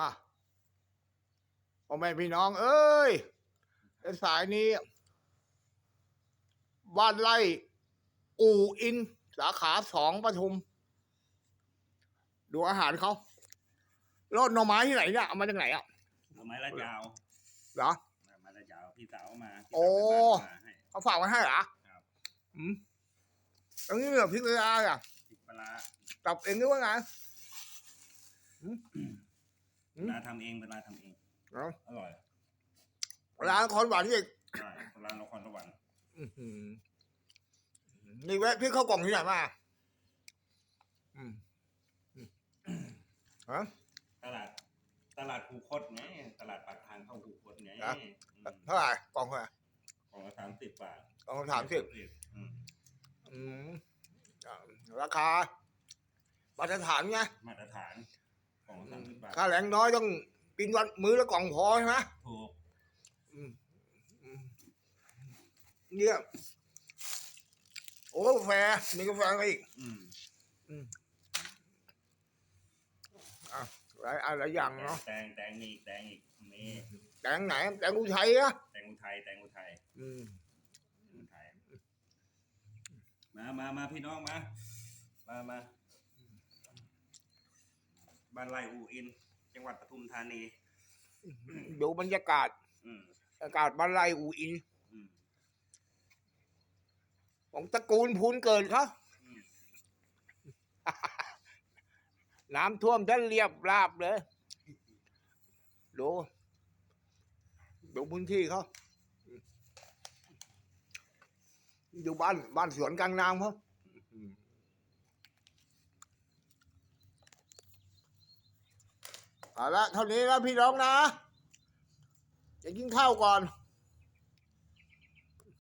มาพ่อแม่พี่น้อง เอ้ยในสายนี้บ้านไร่อู่อิน สาขาสองปทุม ดูอาหารเขารดหน่อไม้ที่ไหนเนี่ยเอามาจากไหนอะเอาไม้ละยาวเหรอเอาไม้ละยาวพี่สาวมาพี่โอ้สาวไปบ้านมาให้เขาฝากมาให้เหรอครับอืมตรงนี้เหลือพริกเลยอะพริกปลาร้าตับเองหรือว่าไง อืมปลาร้าทำเองปลาร้าทำเอง เอาอร่อยร้านคอนหวานอีกใช่ปลาร้านครสวรรค์อื้อหือนี่แวะพี่เข้าวกล่องที่ไหนมาอืมอืมฮะ ตลาด ตลาดคูคตไงตลาดปากทางเข้าคูคตไงครับอืมเท่าไหร่กล่องเท่าไหร่ของละสามสิบบาทกล่องสามสิบอืมอืมอ่าราคามาตรฐานไงมาตรฐานของละสามสิ บบาทค่าแรงน้อยต้องกินวันมื้อละกล่องพอใช่ไหมถูกอืมอืมเนี่ยโอ้กาแฟมีกาแฟอะไรอีกอืมอะหลายอะไรอย่างเนาะแตงแตงมีแตงอีกมีแตงไหนแตงอุทัยอะแตงอุทัยแตงอุทัยอืมแตงอุทัยมามามาพี่น้องมา มามา บ้านไร่อูอิน จังหวัดปทุมธานี ดูบรรยากาศ อืมอากาศบ้านไร่อูอิน อืมของตระกูลพูนเกิดเขาอืมน้ำท่วมท่านเรียบราบเลยดูดูพื้นที่เขาดูบ้านบ้านสวนกลางน้ำเขา เอาละเท่านี้นะพี่น้องนะจะกินข้าวก่อน